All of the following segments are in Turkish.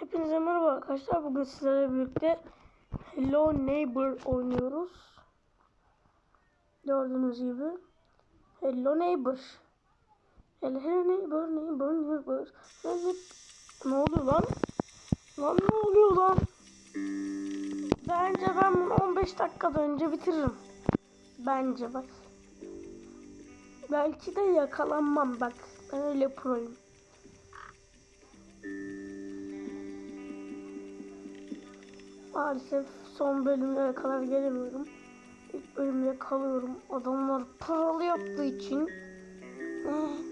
Hepinize merhaba arkadaşlar. Bugün sizlerle birlikte Hello Neighbor oynuyoruz. Gördüğünüz gibi. Hello Neighbor. Hello, neighbor, neighbor, neighbor. Ne oluyor lan? Lan ne oluyor lan? Bence ben bunu 15 dakikada önce bitiririm. Bence bak. Belki de yakalanmam bak. Ben öyle proyum. Maalesef son bölümlere kadar gelemiyorum. İlk bölümde kalıyorum. Adamlar paralı yaptığı için. Eh.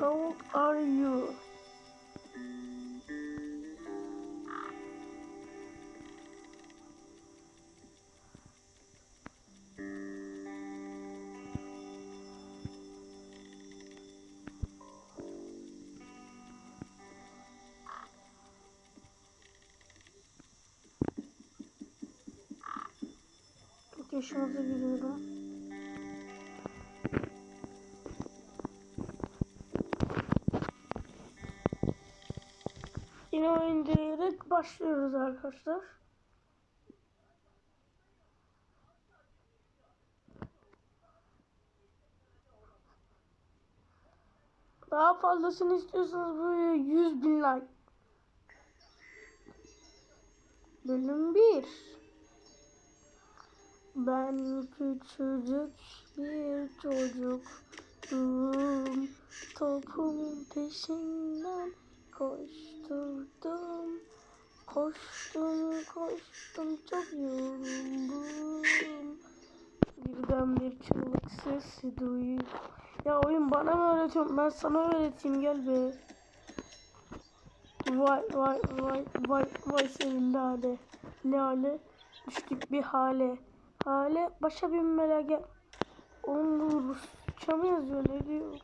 How are you? İlk yaşımıza giriyorum. Yine oyun diyerek başlıyoruz arkadaşlar. Daha fazlasını istiyorsanız böyle 100 bin like. Bölüm 1 Ben küçücük bir çocuktum Topumun peşinden koşturdum Koştum koştum çok yoruldum Birden bir çığlık sesi duydum Ya oyun bana mı öğretiyorsun ben sana öğreteyim gel be Vay vay vay vay vay senin hale. Ne hale? Düştük bir hale. Hale başa binmele gel. Onun Rusça yazıyor ne diyor?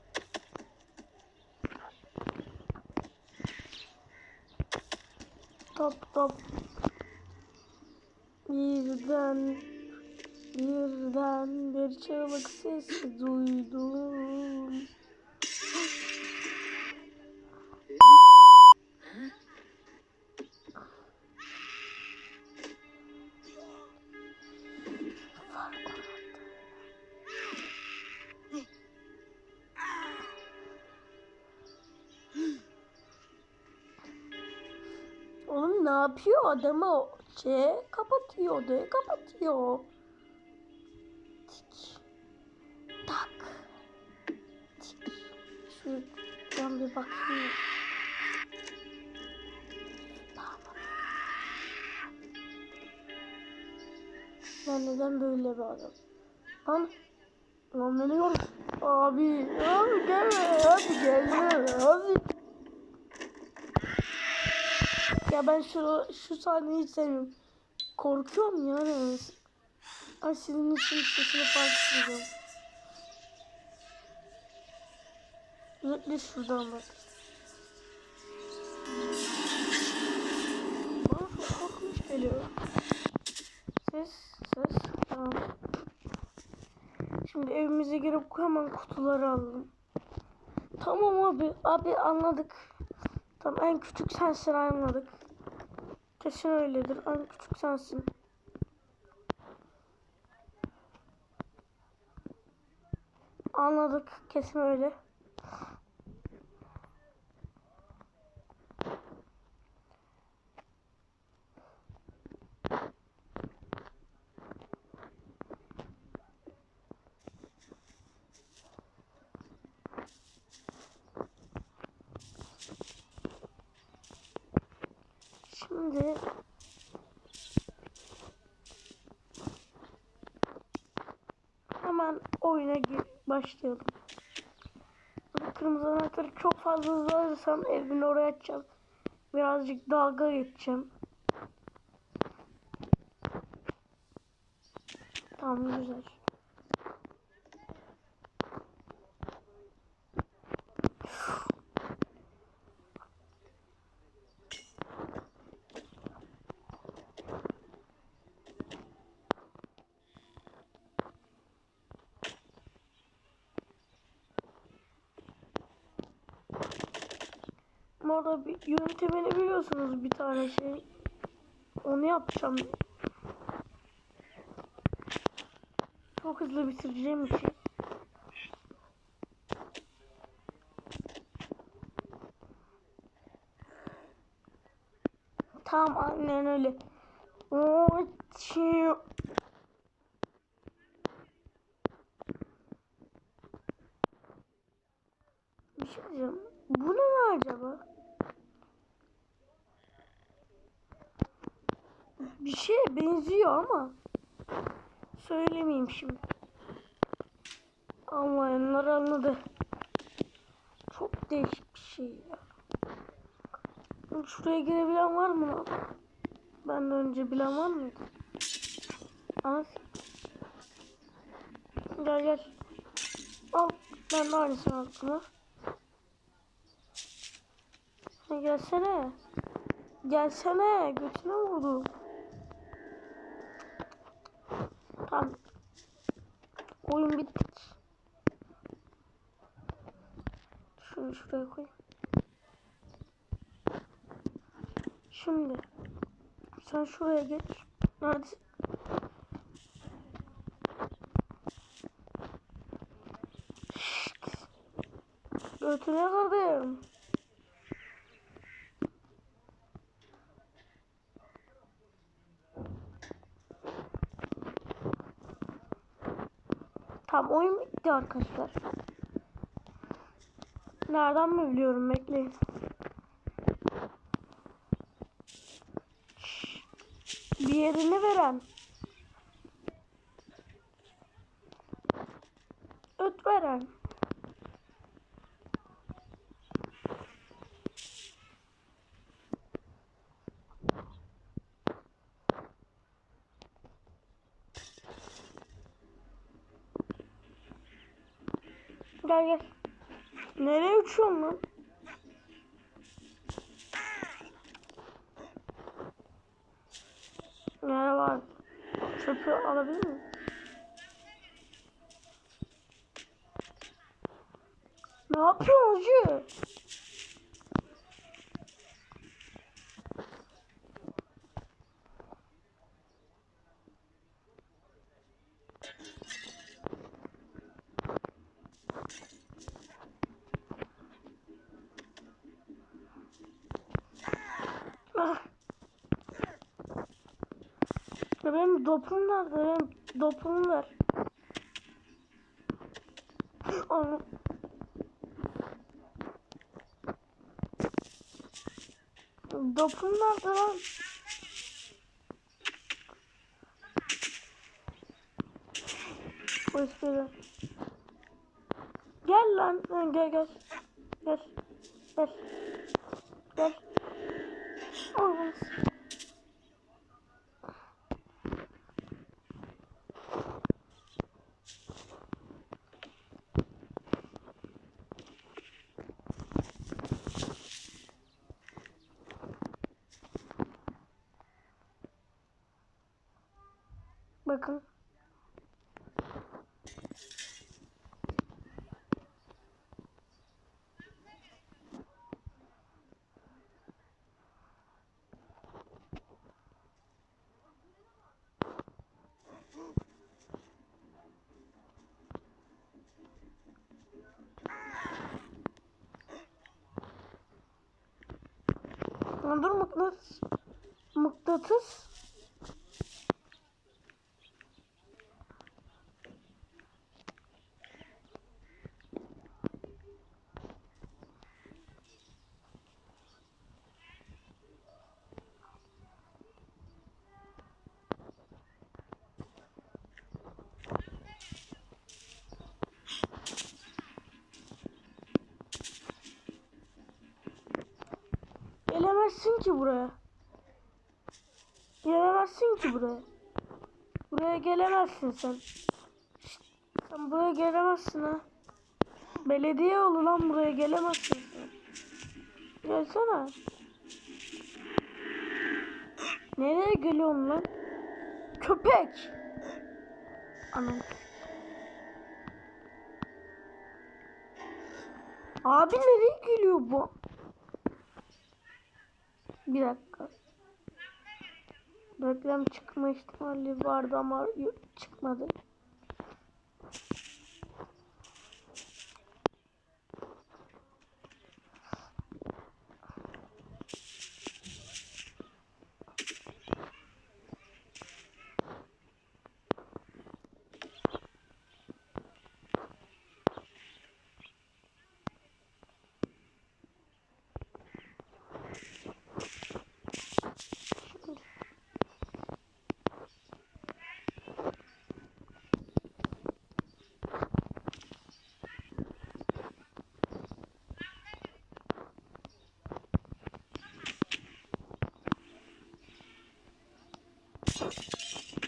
Top top. Birden birden bir çığlık sesi duydum. Yapıyor adamı şey kapatıyor odayı kapatıyor. Tik. Tak. Tik. Şuradan bir bakayım. Ben neden böyle bir adam? Lan Lan beni. Abi, abi gelme, abi gelme, abi. Ya ben şu şu sahneyi hiç sevmiyorum. Korkuyorum yani. Ay sizin için sesini fark ediyorum. Özellikle şuradan bak. Bana çok korkunç geliyor. Ses, ses, tamam. Şimdi evimize girip hemen kutuları alalım. Tamam abi, abi anladık. Tamam en küçük sensin anladık. Kesin öyledir. En küçük sensin. Anladık. Kesin öyle. Şimdi hemen oyuna başlayalım. Bu Kırmızı anahtarı çok fazla hızlı alırsam evini oraya açacağım. Birazcık dalga geçeceğim. Tamam güzel. Orada bir yöntemini biliyorsunuz bir tane şey. Onu yapacağım. Çok hızlı bitireceğim için. Tamam aynen öyle. Bir şey diyeceğim. Bu ne acaba? Bir şeye benziyor ama söylemeyeyim şimdi. Anlayanlar anladı. Çok değişik bir şey ya. Şuraya girebilen var mı lan? Benden önce bilen var mıydı? Anas. Gel gel. Al. Ben de aynısını aldım. Gelsene. Gelsene. Götüne vurdum. Tamam. Oyun bittik. Şunu şuraya koy. Şimdi. Sen şuraya geç. Neredesin? Şşt. Götüne kırdım. Bitti arkadaşlar. Nereden mi biliyorum bekleyin. Bir yerini veren. Öt veren. Gel gel. Nereye uçuyorsun lan? Nere var? Çöpü alabilir miyim? Ne yapıyorsun hacı? Dopum nerede? Dopumu ver. Onu. Dopum nerede lan? Polis biri. Gel lan. Gel gel. Gel. Gel. Gel. Olmaz. Bakın. Dur mıknatıs. Mıknatıs. Gelemezsin ki buraya. Gelemezsin ki buraya. Buraya gelemezsin sen. Sen buraya gelemezsin ha. Belediye yolu lan buraya gelemezsin sen. Gelsene. Nereye geliyorsun lan? Köpek. Anam. Abi nereye geliyor bu? Bir dakika. Reklam çıkma ihtimali vardı ama çıkmadı.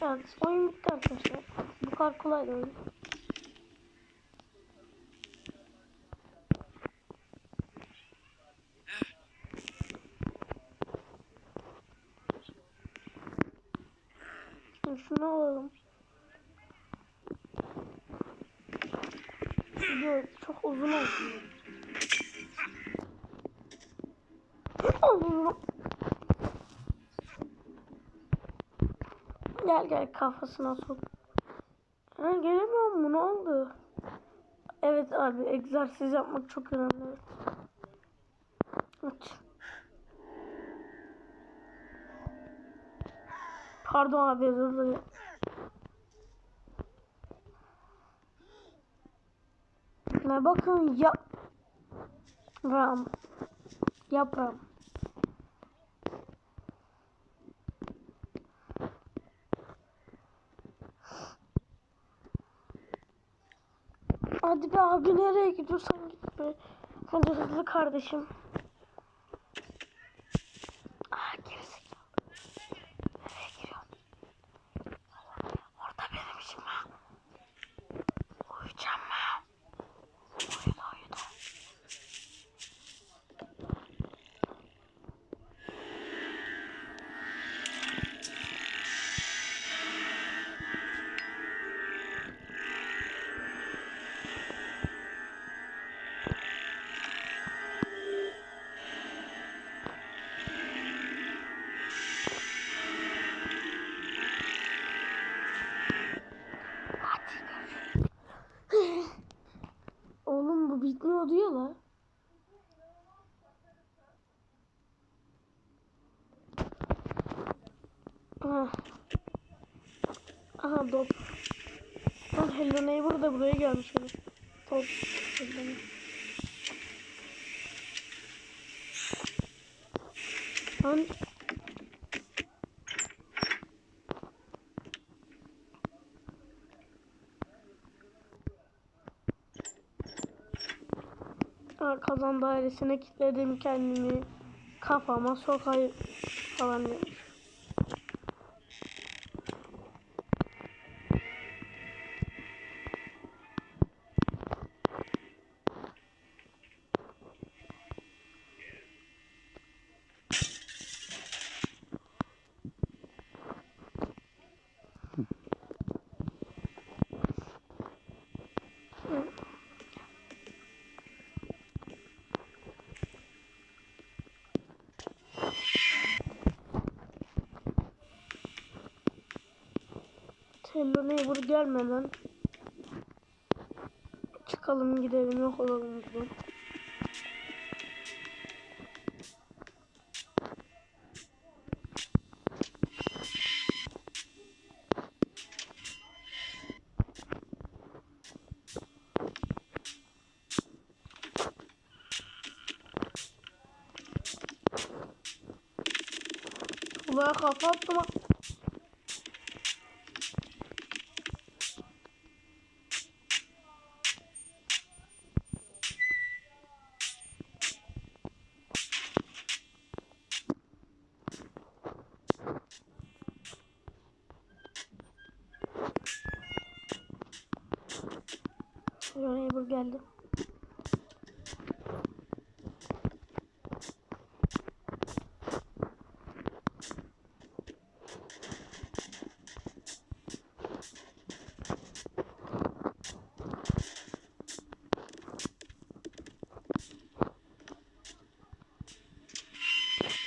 Evet, oyun bitti arkadaşlar. Bu kadar kolay da oyun. Şimdi şunu alalım. Video çok uzun oldu. Allah. Gel gel kafasına sok. Ha gelemiyorum mu ne oldu? Evet abi egzersiz yapmak çok önemli. Aç. Pardon abi özür dilerim. Ne bakın ya Ram. Yapram. Hadi be abi nereye gidiyorsan git. Hadi hızlı kardeşim. Aha top. Lan Hello Neighbor da buraya gelmiş. Top. Hello. Lan Ha, kazan dairesine kilitledim kendimi. Kafama sokayım falan demiş. Hello Neighbor gelmeden çıkalım gidelim yok olalım buradan. Kulağa kafa Neighbor geldi.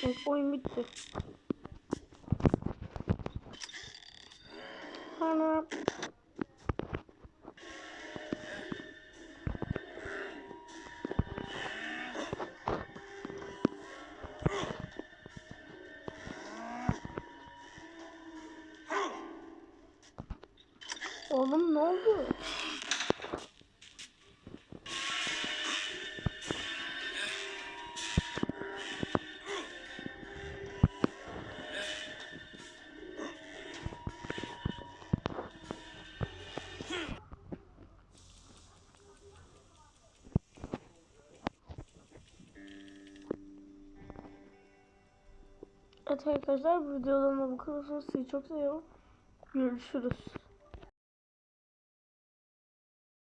Evet. oyun bitti. Oğlum ne oldu? Evet arkadaşlar videodan bu kadar. Sizi çok seviyorum. Görüşürüz.